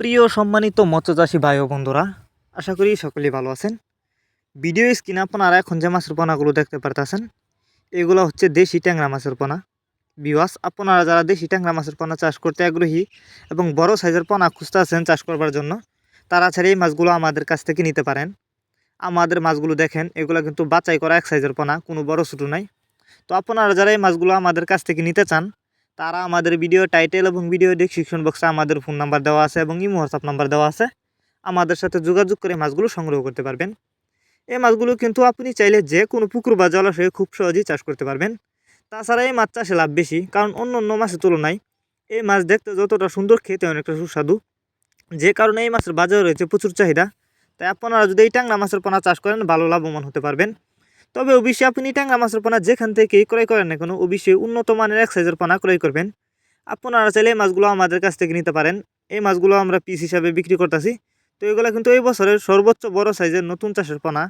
প্রিয় সম্মানিত মৎস্যচাষী ভাই ও বন্ধুরা, আশা করি সকলেই ভালো আছেন। ভিডিও স্ক্রিনে আপনারা এখন যে মাছের পোনাগুলো দেখতে পারতেছেন, এগুলো হচ্ছে দেশি ট্যাংরা মাছের পোনা। বিওয়াস আপনারা যারা দেশি ট্যাংরা মাছের পোনা চাষ করতে আগ্রহী এবং বড় সাইজের পোনা খুঁজতে আছেন চাষ করবার জন্য, তারা ছাড়া এই মাছগুলো আমাদের কাছ থেকে নিতে পারেন। আমাদের মাছগুলো দেখেন, এগুলো কিন্তু বাছাই করা এক সাইজের পোনা, কোনো বড় ছোটো নাই। তো আপনারা যারা এই মাছগুলো আমাদের কাছ থেকে নিতে চান তারা আমাদের ভিডিও টাইটেল এবং ভিডিও ডিসক্রিপশন বক্সে আমাদের ফোন নাম্বার দেওয়া আছে এবং ইমো হোয়াটসঅ্যাপ নাম্বার দেওয়া আছে। আমাদের সাথে যোগাযোগ করে মাছগুলো সংগ্রহ করতে পারবেন। এই মাছগুলো কিন্তু আপনি চাইলে যে কোনো পুকুর বা জলাশয়ে খুব সহজেই চাষ করতে পারবেন। তাছাড়া এই মাছ চাষে লাভ বেশি, কারণ অন্য অন্য মাছের তুলনায় এই মাছ দেখতে যতটা সুন্দর, খেতে অনেকটা সুস্বাদু। যে কারণে এই মাছের বাজারে রয়েছে প্রচুর চাহিদা। তাই আপনারা যদি এই ট্যাংরা মাছের পোনা চাষ করেন, ভালো লাভবান হতে পারবেন। তবে অবশ্যই আপনি ট্যাংরা মাছের পোনা যেখান থেকেই ক্রয় করেন না কোনো, অবশ্যই উন্নত মানের এক সাইজের পোনা ক্রয় করবেন। আপনারা চাইলে এই মাছগুলো আমাদের কাছ থেকে নিতে পারেন। এই মাছগুলো আমরা পিস হিসাবে বিক্রি করতেছি। তো এগুলো কিন্তু এই বছরের সর্বোচ্চ বড় সাইজের নতুন চাষের পোনা।